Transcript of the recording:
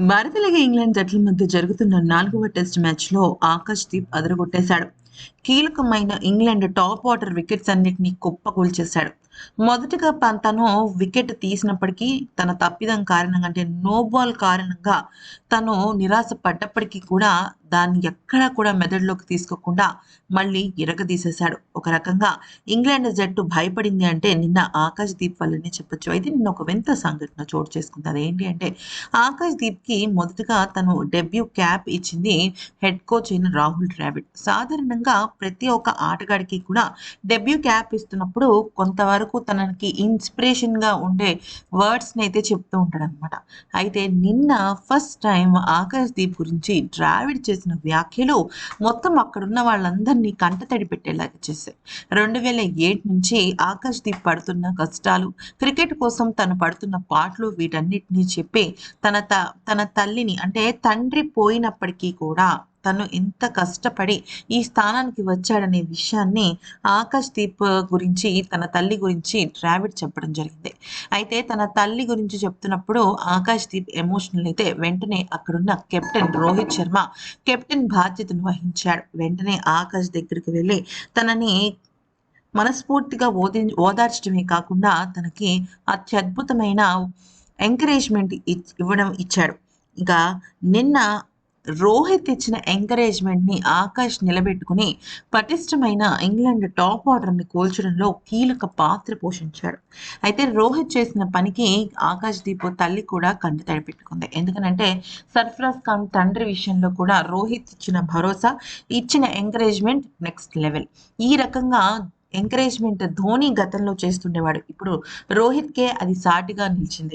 భారతీయ England జట్ల మధ్య జరుగుతున్న నాలుగవ టెస్ట్ మ్యాచ్లో ఆకాష్ దీప్ అదరగొట్టేశాడు. కీలకమైన ఇంగ్లాండ్ టాప్ ఆర్డర్ వికెట్స్ అన్నిటినీ కుప్పకూల్చేశాడు. మొదటగా తను వికెట్ తీసినప్పటికీ తన తప్పిదం కారణంగా అంటే నో బాల్ కారణంగా తను నిరాశ పడ్డప్పటికీ కూడా దాన్ని ఎక్కడా కూడా మెదడులోకి తీసుకోకుండా మళ్ళీ ఇరగదీసేశాడు. ఒక రకంగా ఇంగ్లాండ్ జట్టు భయపడింది అంటే నిన్న ఆకాశ దీప్ వల్లనే చెప్పొచ్చు. అయితే నిన్న ఒక వింత సంఘటన చోటు చేసుకుంది. అదేంటి అంటే ఆకాష్ దీప్కి మొదటగా తను డెబ్యూ క్యాప్ ఇచ్చింది హెడ్ కోచ్ అయిన రాహుల్ ద్రావిడ్. సాధారణంగా ప్రతి ఒక్క ఆటగాడికి కూడా డెబ్యూ క్యాప్ ఇస్తున్నప్పుడు కొంతవరకు తనకి ఇన్స్పిరేషన్గా ఉండే వర్డ్స్ని అయితే చెప్తూ ఉంటాడు అనమాట అయితే నిన్న ఫస్ట్ టైం ఆకాష్ దీప్ గురించి ద్రావిడ్ చేసిన వ్యాఖ్యలు మొత్తం అక్కడున్న వాళ్ళందరినీ కంటతడి పెట్టేలాగా చేశాయి. రెండు వేల ఏడు నుంచి ఆకాష్ దీప్ పడుతున్న కష్టాలు క్రికెట్ కోసం తను పడుతున్న పాటలు వీటన్నిటినీ చెప్పి తన త తన తల్లిని అంటే తండ్రి పోయినప్పటికీ కూడా తను ఎంత కష్టపడి ఈ స్థానానికి వచ్చాడనే విషయాన్ని ఆకాష్ దీప్ గురించి తన తల్లి గురించి ద్రావిడ్ చెప్పడం జరిగింది. అయితే తన తల్లి గురించి చెప్తున్నప్పుడు ఆకాష్ దీప్ ఎమోషనల్ అయితే వెంటనే అక్కడున్న కెప్టెన్ రోహిత్ శర్మ కెప్టెన్ బాధ్యతను వహించాడు. వెంటనే ఆకాష్ దగ్గరికి వెళ్ళి తనని మనస్ఫూర్తిగా ఓది ఓదార్చడమే కాకుండా తనకి అత్యద్భుతమైన ఎంకరేజ్మెంట్ ఇవ్వడం ఇచ్చాడు. ఇక నిన్న రోహిత్ ఇచ్చిన ఎంకరేజ్మెంట్ని ఆకాష్ నిలబెట్టుకుని పటిష్టమైన ఇంగ్లాండ్ టాప్ ఆర్డర్ని కూల్చడంలో కీలక పాత్ర పోషించాడు. అయితే రోహిత్ చేసిన పనికి ఆకాష్ దీపో తల్లి కూడా కంటి తడిపెట్టుకుంది ఎందుకనంటే సర్ఫరాజ్ ఖాన్ తండ్రి విషయంలో కూడా రోహిత్ ఇచ్చిన భరోసా ఇచ్చిన ఎంకరేజ్మెంట్ నెక్స్ట్ లెవెల్. ఈ రకంగా ఎంకరేజ్మెంట్ ధోని గతంలో చేస్తుండేవాడు. ఇప్పుడు రోహిత్కే అది సాటిగా నిలిచింది.